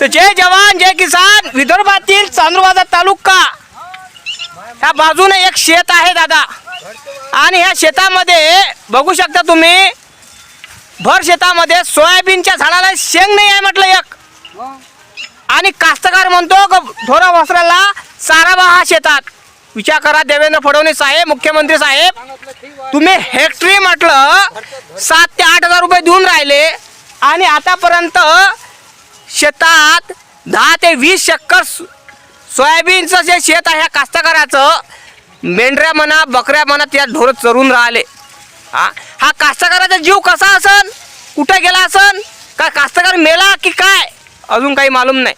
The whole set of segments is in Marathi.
तर जय जवान जय किसान. विदर्भातील चांदुरबाजार तालुका. ह्या बाजूने एक शेत आहे दादा. आणि ह्या शेतामध्ये बघू शकता तुम्ही भर शेतामध्ये सोयाबीनच्या झाडाला शेंग नाही आहे म्हटलं एक. आणि कास्तकार म्हणतो ग- ढोरा वासराला चारावा हा शेतात. विचार करा देवेंद्र फडणवीस साहेब मुख्यमंत्री साहेब. तुम्ही हेक्टरी म्हटलं सात ते आठ हजार रुपये देऊन राहिले. आणि आतापर्यंत शेतात दहा ते वीस चक्कर सोयाबीनचं जे शेत आहे ह्या कास्तकाराचं मेंढऱ्या म्हणा बकऱ्या म्हणा त्या ढोर चरून राहिले. हा? हा कास्तकाराचा जीव कसा असन? कुठे गेला असन? का कास्तकार मेला की काय? अजून काही मालूम नाही.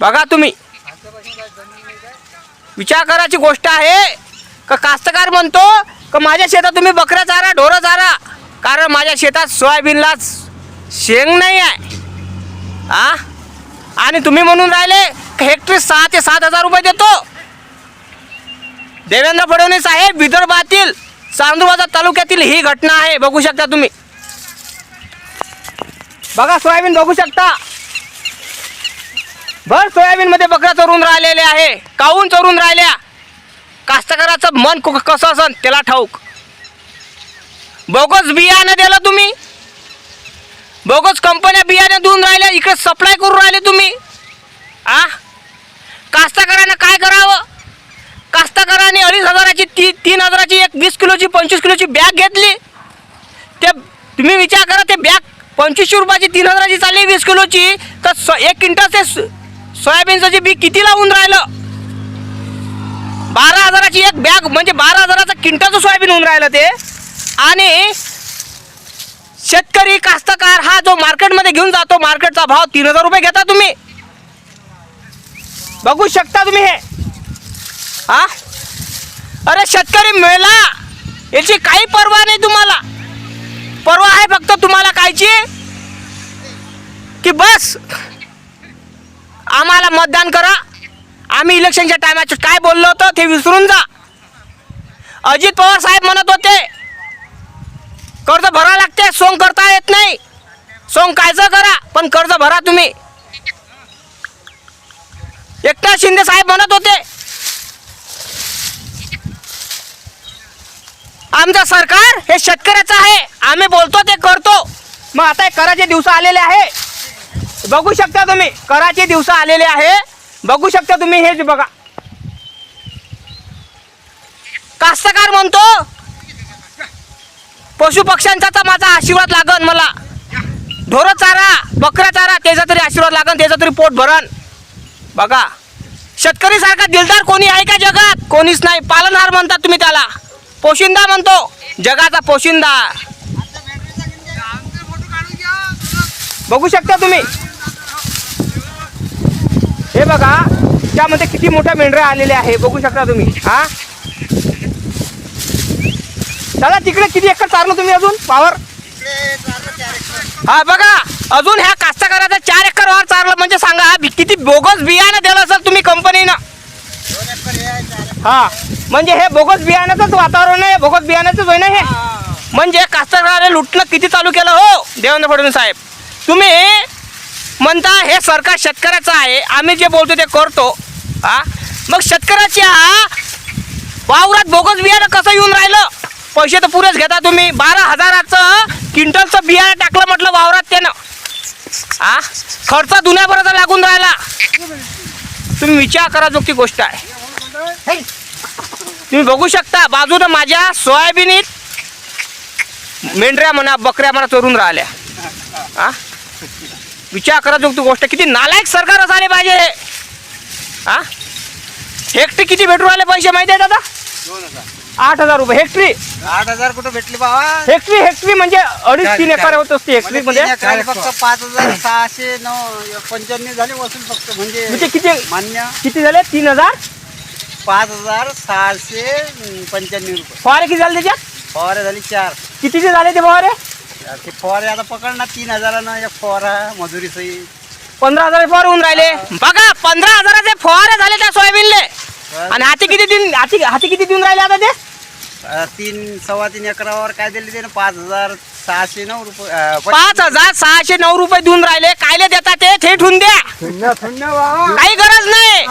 बघा तुम्ही. विचार करायची गोष्ट आहे का कास्तकार म्हणतो का माझ्या शेतात तुम्ही बकऱ्या चारा ढोरं चारा? कारण माझ्या शेतात सोयाबीनलाच शेंग नाही आहे. आ? आणि तुम्ही म्हणून राहिले हेक्टरी सहा ते सात हजार रुपये देतो. देवेंद्र फडणवीस साहेब विदर्भातील चांदूरबाजार तालुक्यातील ही घटना आहे. बघू शकता तुम्ही. बघा सोयाबीन बघू शकता. भर सोयाबीन मध्ये बकऱ्या चरून राहिलेले आहे काहून चरून राहिल्या? कास्तकाराचं मन कसं असन? त्याला ठाऊक. बोगस बियाणं दिलं तुम्ही. बोगस कंपन्या बियाणे देऊन राहिल्या इकडे सप्लाय करून राहिले तुम्ही. आ? कास्तकारानं काय करावं? कास्तकाराने अडीच हजाराची ती तीन हजाराची एक वीस किलोची पंचवीस किलोची बॅग घेतली. ते तुम्ही विचार करा ते बॅग पंचवीसशे रुपयाची तीन हजाराची चालली वीस किलोची. तर सो एक क्विंटलचे सोयाबीनचं जे बी किती लावून राहिलं? बारा हजाराची एक बॅग म्हणजे बारा हजाराचं क्विंटलचं सोयाबीन होऊन राहिलं ते. आणि शेतकरी कास्तकार जातो मार्केटमध्ये घेऊन जातो. मार्केटचा भाव तीन हजार रुपये घेता तुम्ही. बघू शकता तुम्ही हे. हा? अरे शेतकरी मेला. याची काही पर्वा नाही तुम्हाला. पर्वा आहे फक्त तुम्हाला कायची? की बस. आम्हाला मतदान करा. आम्ही इलेक्शनच्या टायमाचं काय बोललो होतं ते विसरून जा. अजित पवार साहेब म्हणत होते कर्ज भरावं लागते सोंग करता येत नाही. सोंग कायचं करा पण कर्ज भरा तुम्ही. एकनाथ शिंदे साहेब म्हणत होते. आमचं सरकार हे शेतकऱ्याचं आहे आम्ही बोलतो ते करतो. मग आता हे कराचे दिवस आलेले आहे. बघू शकता तुम्ही कराचे दिवस आलेले आहे. बघू शकता तुम्ही हे बघा. कास्तकार म्हणतो पशु पक्ष्यांचा तर माझा आशीर्वाद लागन मला. ढोरं चारा बकऱ्या चारा त्याचा तरी आशीर्वाद लागन त्याचा तरी पोट भरण बघा शेतकरी सारखा दिलदार कोणी आहे का जगात? कोणीच नाही. पालनहार म्हणतात तुम्ही त्याला. पोशिंदा म्हणतो. जगाचा पोशिंदा. बघू शकता तुम्ही. हे बघा त्यामध्ये किती मोठ्या मेंढऱ्या आलेल्या आहे. बघू शकता तुम्ही. हा? दादा तिकडे किती एकर चारलं तुम्ही अजून? पावर हा बघा अजून ह्या कास्तकाराचा चार एकर वार चारलं म्हणजे सांगा हा बी- किती बोगस बियाणं दिलं असेल तुम्ही कंपनीनं? हा म्हणजे हे बोगस बियाण्याचंच वातावरण आहे बोगस बियाण्याचंच होय ना हे. म्हणजे कास्तकाराला लुटणं किती चालू केलं हो देवेंद्र फडणवीस साहेब. तुम्ही म्हणता हे सरकार शेतकऱ्याचं आहे आम्ही जे बोलतो ते करतो हा. मग शेतकऱ्याच्या वावरात बोगस बियाणं कसं येऊन राहिलं? पैसे तर पुरेच घेता तुम्ही. बारा हजाराचं म्हटलं वावरात त्यानं. हा खर्च दुन्याभराचा लागून राहिला. तुम्ही विचार करा जोगती गोष्ट आहे. तुम्ही बघू शकता बाजूनं माझ्या सोयाबीनीत मेंढऱ्या म्हणा बकऱ्या म्हणा चरून राहिल्या. हा विचार करा जोगती गोष्ट किती नालायक सरकार असायला पाहिजे हे. हा हेक्टरी किती भेटू राहिले पैसे माहिती आहे दादा? आठ हजार रुपये. हेक्टरी आठ हजार कुठं भेटले बाबा? हेक्टरी हेक्टरी म्हणजे अडीच तीन एकर. होत असते हेक्टरी मध्ये तीन एकराला फक्त पाच हजार सहाशे नऊ पंच्याण्णव झाले वसूल फक्त. म्हणजे म्हणजे किती मान्य. किती झाले? तीन हजार? पाच हजार सहाशे अं, पंच्याण्णव रुपये. फवारे किती झाले त्याच्यात? फवारे झाली चार. कितीचे झाले ते फवारे? ते फवारे आता पकडणार तीन हजारानं एक फवारा मजुरी सही. पंधरा हजार फवारे होऊन राहिले. बघा पंधरा हजाराचे फवारे झाले त्या सोयाबीनले. आणि हाती किती दिन हाती हाती किती देऊन राहिले आता ते? तीन सव्वा तीन एकरावर काय दिले ते पाच हजार सहाशे नऊ रुपये पाच हजार सहाशे नऊ रुपये देऊन राहिले. कायले देतात ते? थेट ठेवून द्या. काही गरज नाही.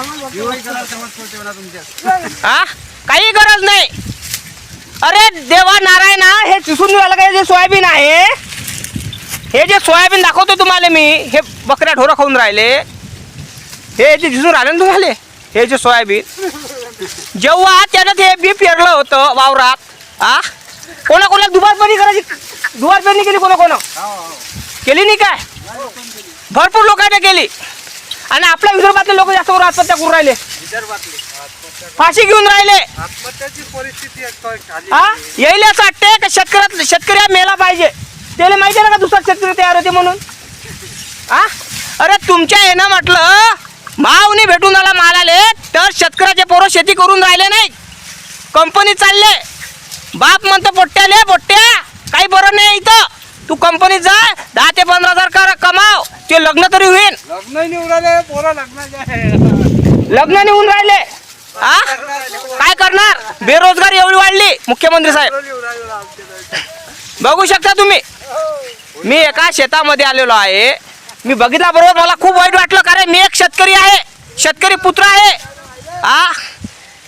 करा समज तुमच्या. हा? काही गरज नाही. अरे देवा नारायणा हे दिसून राहिलं का? हे जे सोयाबीन आहे हे जे सोयाबीन दाखवतो तुम्हाला मी हे बकऱ्या ढोरं खाऊन राहिले. हे जे दिसून राहिले ना तुम्हाला हे जे सोयाबीन. जेव्हा त्यानं ते बी पेरलं होतं वावरात आ? कोणा कोणाला दुबार पेरणी करायची? दुबार पेरणी केली कोणा कोणा केली नाही काय? भरपूर लोकांनी केली. आणि आपल्या विदर्भातले लोक जास्त करून आत्महत्या करून राहिले. फाशी घेऊन राहिले. हा येईल असं वाटते का शेतकऱ्यात शेतकरी मेला पाहिजे. त्याला माहिती आहे ना का दुसरा शेतकरी तयार होते म्हणून? हा अरे तुमच्या येणं म्हटलं मावनी भेटून आला मालाले तर शेतकऱ्याचे पोरं शेती करून राहिले नाही कंपनी चालले. बाप म्हणतो पोट्ट्याले पोट्ट्या काही बरं नाही इथं. तू कंपनीत जा दहा ते पंधरा हजार कर कमाव. ते लग्न तरी होईल लग्न पोरं लग्न निघून राहिले. हा काय करणार? बेरोजगारी एवढी वाढली मुख्यमंत्री साहेब. बघू शकता तुम्ही. मी एका शेतामध्ये आलेलो आहे. मी बघितला बरोबर मला खूप वाईट वाटलं कारण मी एक शेतकरी आहे. शेतकरी पुत्र आहे. आ?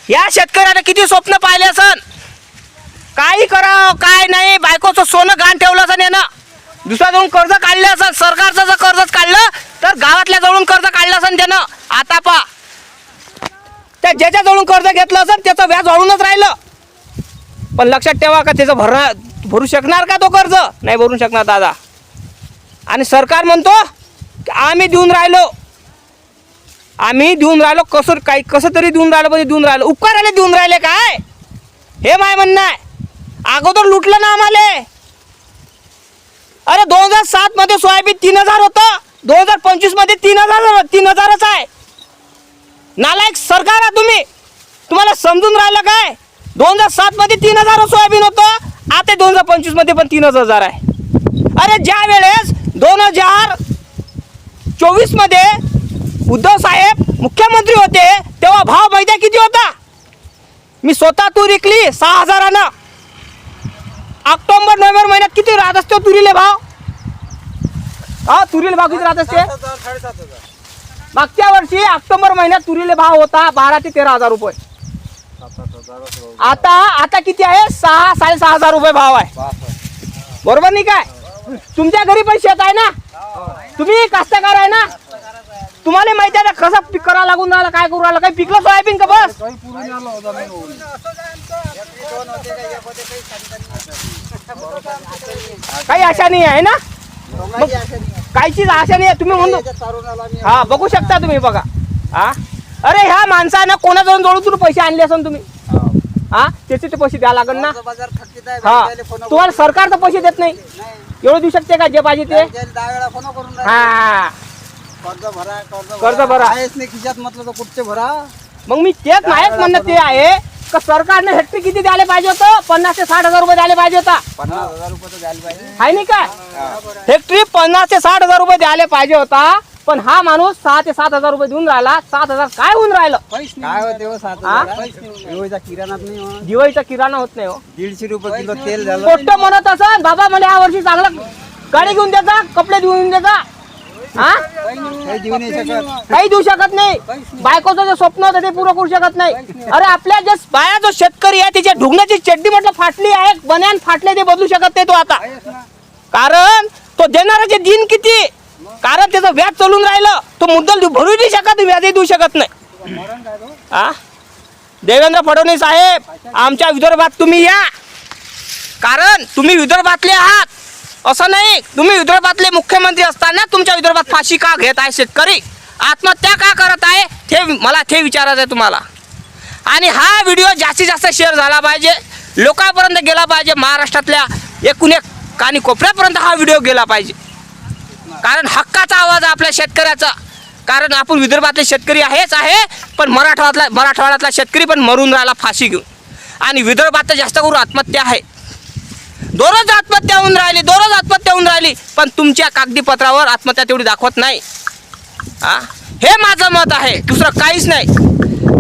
या शेतकऱ्याने किती स्वप्न पाहिले असन? काही करावं काय नाही. बायकोचं सोनं गाण ठेवलं असं यानं. दुसऱ्या जवळून कर्ज काढलं असं सरकारचं जर कर्जच काढलं तर गावातल्या जवळून कर्ज काढलं असं त्यानं. आता पा. त्या ज्याच्या जवळून कर्ज घेतलं असं त्याचं व्याज वाढूनच राहिलं. पण लक्षात ठेवा का त्याचं भर भरू शकणार का तो कर्ज? नाही भरू शकणार दादा. आणि सरकार म्हणतो की आम्ही देऊन राहिलो. आम्ही देऊन राहिलो कसं काही कसं तरी देऊन राहिलो म्हणजे देऊन राहिलो. आले देऊन राहिले काय? हे माय म्हणणं आहे. अगोदर लुटलं ना आम्हाला. अरे दोन हजार सात मध्ये सोयाबीन तीन हजार होतं. दोन हजार पंचवीसमध्ये तीन हजार तीन हजारच आहे. नालायक सरकार आहे तुम्ही. तुम्हाला समजून राहिलं काय? दोन हजार सात मध्ये तीन हजार सोयाबीन होतं. आता दोन हजार पंचवीसमध्ये पण तीनच हजार आहे. अरे ज्या वेळेस दोन हजार चोवीसमध्ये उद्धव साहेब मुख्यमंत्री होते तेव्हा भाव आहे किती होता? मी स्वतः तूर विकली सहा हजारानं. ऑक्टोबर नोव्हेंबर महिन्यात किती राहत असते हो तुरीले भाव? हा तुरीले भाव किती राहत असते मागच्या वर्षी ऑक्टोबर महिन्यात तुरीले भाव होता बारा ते तेरा हजार रुपये. आता आता किती आहे? सहा साडेसहा हजार रुपये भाव आहे. बरोबर नाही काय? तुमच्या घरी पण शेत आहे ना? तुम्ही कास्तकार आहे ना? तुम्हाला माहिती आहे ना कसं पीक करावं लागून राहिलं काय करू राहिलं काही पिकलं सोयाबीन का बस? काही पुरून आलं होता नाही होऊन. काही आशा नाही आहे ना? मग काहीचीच आशा नाही आहे. तुम्ही म्हणून हा बघू शकता तुम्ही बघा. हा? अरे ह्या माणसानं कोणाजवळ जवळ तुम्ही पैसे आणले असन तुम्ही? हा? त्याचे ते पैसे द्या लागल ना. बाजार थकीत आहे हा. फोन तुम्हाला सरकार तर पैसे देत नाही. एवढं देऊ शकते का जे पाहिजे ते? बँकेले दहा वेळा फोन करून राहिले. हा कर्ज भरा कर्ज कर्ज भरा. आहेच नाही खिशात म्हटलं तर कुठचे भरा? मग मी तेच माझ्याच म्हणणं ते आहे का सरकारने हेक्टरी किती द्यायला पाहिजे होतं? पन्नास ते साठ हजार रुपये द्यायला पाहिजे होता. पन्नास हजार रुपये तर द्यायला पाहिजे. आहे नाही काय? हेक्टरी पन्नास ते साठ हजार रुपये द्यायला पाहिजे होता पण हा माणूस सहा ते सात हजार रुपये देऊन राहिला. सात हजार काय होऊन राहिलं? काय होते हो सात हा? हजार एवढा किराणात नाही हो. दिवाळीचा किराणा होत नाही हो. दीडशे रुपये किलो तेल झालं. म्हणत असं बाबा मला या वर्षी चांगलं गाडी घेऊन देता कपडे घेऊन देता हा काही देऊ शकत नाही. बायकोचं जे स्वप्न होतं ते पूर्ण करू शकत नाही. अरे आपल्या जे बाया जो शेतकरी आहे तिच्या ढुगण्याची चड्डी म्हटलं फाटली आहे बन्यान फाटले ते बदलू शकत नाही तो आता. कारण तो देणारा जे दिन किती कारण त्याचं व्याज चालून राहिलं. तो मुद्दल भरू नाही शकत व्याजही देऊ शकत नाही. हा देवेंद्र फडणवीस साहेब आमच्या विदर्भात तुम्ही या. कारण तुम्ही विदर्भातले आहात. असं नाही. तुम्ही विदर्भातले मुख्यमंत्री असताना तुमच्या विदर्भात फाशी का घेत आहे शेतकरी? आत्महत्या का करत आहे? ते मला ते विचारायचं आहे तुम्हाला. आणि हा व्हिडिओ जास्तीत जास्त शेअर झाला पाहिजे. लोकांपर्यंत गेला पाहिजे. महाराष्ट्रातल्या एकूण एक कानी कोपऱ्यापर्यंत हा व्हिडिओ गेला पाहिजे. कारण हक्काचा आवाज आहे आपल्या शेतकऱ्याचा. कारण आपण विदर्भातले शेतकरी आहेच आहे पण मराठवाड्यातला मराठवाड्यातला शेतकरी पण मरून राहिला फाशी घेऊन. आणि विदर्भात तर जास्त करून आत्महत्या आहे. दररोज आत्महत्या होऊन राहिली दररोज आत्महत्या होऊन राहिली पण तुमच्या कागदीपत्रावर आत्महत्या तेवढी दाखवत नाही. हा? हे माझं मत आहे दुसरं काहीच नाही.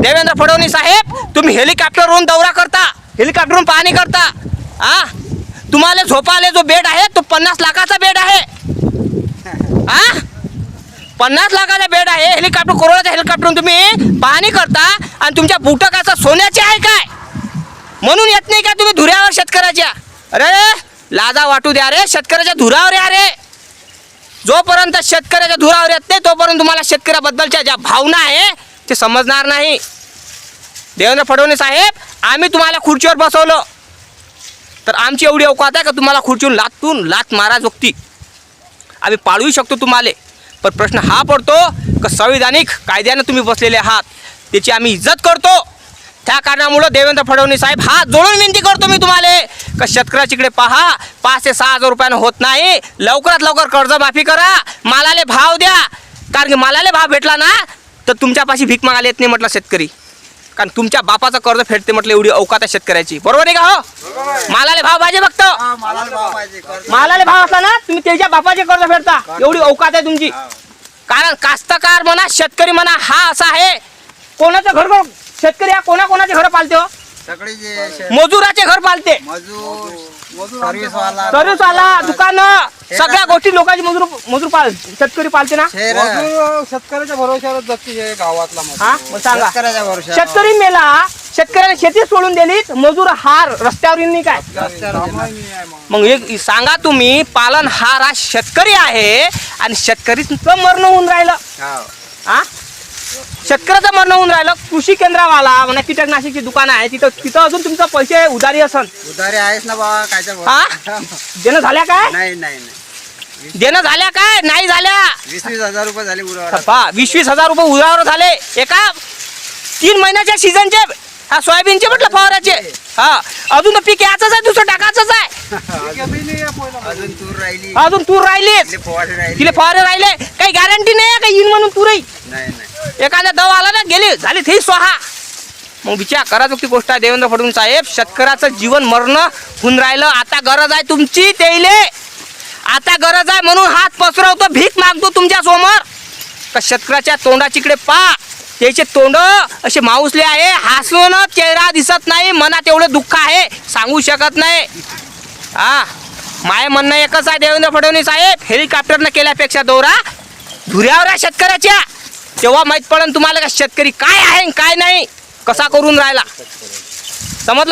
देवेंद्र फडणवीस साहेब तुम्ही हेलिकॉप्टरवरून दौरा करता हेलिकॉप्टरवरून पाहणी करता. हा? तुम्हाला झोपाले जो बेड आहे तो पन्नास लाखाचा बेड आहे. हा? पन्नास लाखाचा बेड आहे हेलिकॉप्टर कोरोनाच्या हेलिकॉप्टरवरून तुम्ही पाहणी करता आणि तुमच्या बुटकाचा सोन्याचे आहे काय? म्हणून येत नाही का तुम्ही धुऱ्यावर शेतकऱ्याच्या? अरे लाजा वाटू द्या रे शेतकऱ्याच्या धुरावर या रे. जोपर्यंत शेतकऱ्याच्या धुरावर येत नाही तोपर्यंत तुम्हाला शेतकऱ्याबद्दलच्या ज्या भावना आहे ते समजणार नाही. देवेंद्र फडणवीस साहेब आम्ही तुम्हाला खुर्चीवर बसवलं. तर आमची एवढी अवकात आहे का तुम्हाला खुर्चीवर लातून लात मारा जोगती? आम्ही पाळूही शकतो तुम्हाला. पण प्रश्न हा पडतो का संविधानिक कायद्यानं तुम्ही बसलेले आहात? त्याची आम्ही इज्जत करतो. त्या कारणामुळं देवेंद्र फडणवीस साहेब हा जोडून विनंती करतो मी तुम्हाला. का शेतकऱ्याच्याकडे पहा पाच ते सहा हजार रुपयानं होत नाही. लवकरात लवकर कर्जमाफी करा. मालाले भाव द्या. कारण की मालाले भाव भेटला ना तर तुमच्यापाशी भीक मागायला येत नाही म्हटलं शेतकरी. कारण तुमच्या बापाचं कर्ज फेडते म्हटलं एवढी अवकात आहे शेतकऱ्याची. बरोबर आहे का हो? मालाले भाव पाहिजे फक्त. मालाले भाव असला ना तुम्ही त्याच्या बापाचे कर्ज फेडता. एवढी अवकात आहे तुमची. कारण कास्तकार म्हणा शेतकरी म्हणा हा असा आहे. कोणाचं घर घर शेतकरी हा कोणा कोणाचे घर पालते हो? सगळे जे शे- मजुराचे घर पालते. मजूर सर्व्हिस वाला सर्विस आला दुकान सगळ्या गोष्टी लोकांची मजूर मजूर पाल शेतकरी पालते ना? मजूर शेतकऱ्याच्या भरोश्यावर जगती आहे गावातला मजूर. हा? मग सांगा. शेतकऱ्याच्या भरोश्यावर. शेतकरी मेला शेतकऱ्याने शेती सोडून दिली मजूर हार रस्त्यावर येईल नाही काय आहे मग. मग एक सांगा तुम्ही पालनहार हा शेतकरी आहे आणि शेतकरीचं मरण होऊन राहिलं. हाव. हा? शेतकऱ्याचं मरण होऊन राहिलं कृषी केंद्रावाला म्हणा कीटकनाशकची दुकान आहे तिथं तिथं अजून तुमचा पैसे उधारी असन. उधारी आहेस ना बाबा कायच्या हा? देणं झाल्या काय? नाही नाही नाही. देणं झाल्या काय? नाही झाल्या. वीस वीस हजार रुपये झाले उरावर. पहा वीस वीस हजार रुपये उधावर झाले. एका तीन महिन्याच्या सीझनचे हा सोयाबीनचे म्हटलं फवाराचे. हा अजून तर पीक याचंच आहे दुसरं टाकायचंच आहे. अजून तूर राहिली. अजून तूर राहिलीच. तिले फवारे राहिली. तिले फवारे राहिले. काही गॅरंटी नाही आहे का येईन म्हणून तूरही नाही नाही. एखादा दव आला ना गेली झाली ती स्वाहा. मग विचार करा ती गोष्ट आहे देवेंद्र फडणवीस साहेब शेतकऱ्याचं जीवन मरण होऊन राहिलं. आता गरज आहे तुमची तेले आता गरज आहे म्हणून हात पसरवतो भीक मागतो तुमच्यासमोर. का शेतकऱ्याच्या तोंडाचिकडे पा त्याचे तोंड असे माऊसले आहे. हसून चेहरा दिसत नाही मनात एवढं दुःख आहे. सांगू शकत नाही. हा माय म्हणणं एकच आहे देवेंद्र फडणवीस साहेब हेलिकॉप्टरनं केल्यापेक्षा दौरा धुऱ्यावर आहे शेतकऱ्याच्या. तेव्हा माहीत पडेल तुम्हाला का शेतकरी काय आहे आणि काय नाही कसा करून राहिला? समजलं?